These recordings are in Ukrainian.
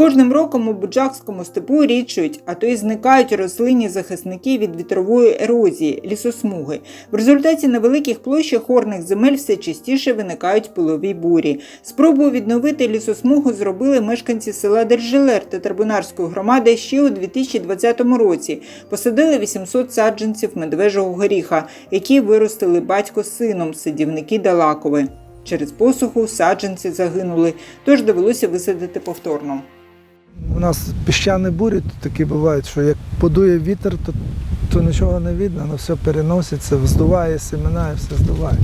кожним роком у Буджакському степу рідшують, а то й зникають рослинні захисники від вітрової ерозії, лісосмуги. В результаті на великих площах орних земель все частіше виникають пилові бурі. Спробу відновити лісосмугу зробили мешканці села Держелер та Тарбунарської громади ще у 2020 році. Посадили 800 саджанців медвежого горіха, які виростили батько з сином, сидівники Далакови. Через посуху саджанці загинули, тож довелося висадити повторно. У нас піщані бурі такі бувають, що як подує вітер, то, то нічого не видно, воно все переноситься, здуває семена і все здуває.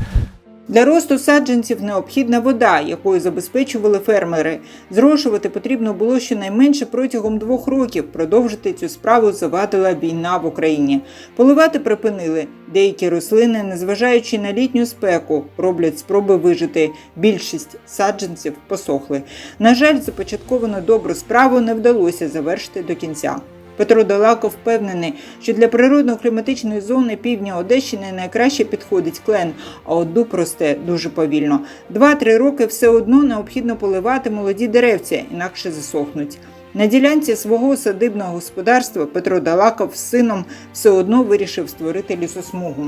Для росту саджанців необхідна вода, якою забезпечували фермери. Зрошувати потрібно було щонайменше протягом двох років. Продовжити цю справу завадила війна в Україні. Поливати припинили. Деякі рослини, незважаючи на літню спеку, роблять спроби вижити. Більшість саджанців посохли. На жаль, започатковану добру справу не вдалося завершити до кінця. Петро Далаков впевнений, що для природно-кліматичної зони півдня Одещини найкраще підходить клен, а от дуб росте дуже повільно. Два-три роки все одно необхідно поливати молоді деревця, інакше засохнуть. На ділянці свого садибного господарства Петро Далаков з сином все одно вирішив створити лісосмугу.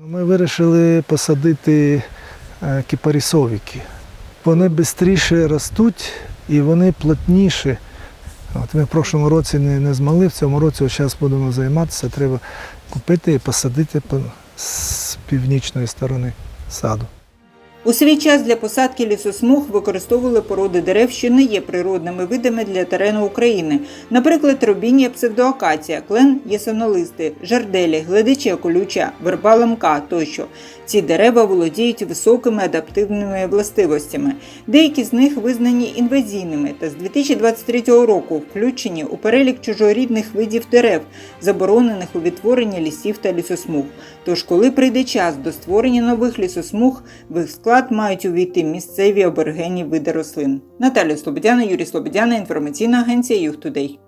Ну, Ми вирішили посадити е, кіпарісовики. Вони швидше ростуть і вони плотніші. От ми в прошлому році не, не змогли, в цьому році зараз будемо займатися. Треба купити і посадити по, з північної сторони саду. У свій час для посадки лісосмуг використовували породи дерев, що не є природними видами для терену України, наприклад, робіння псевдоакація, клен єсонолисти, жарделі, гледича колюча, верба ламка тощо. Ці дерева володіють високими адаптивними властивостями. Деякі з них визнані інвазійними та з 2023 року включені у перелік чужорідних видів дерев, заборонених у відтворенні лісів та лісосмуг. Тож, коли прийде час до створення нових лісосмуг, в їх склад мають увійти місцеві аборигенні види рослин. Наталя Слободяна, Юрій Слободяна, інформаційна агенція Юг Тудей.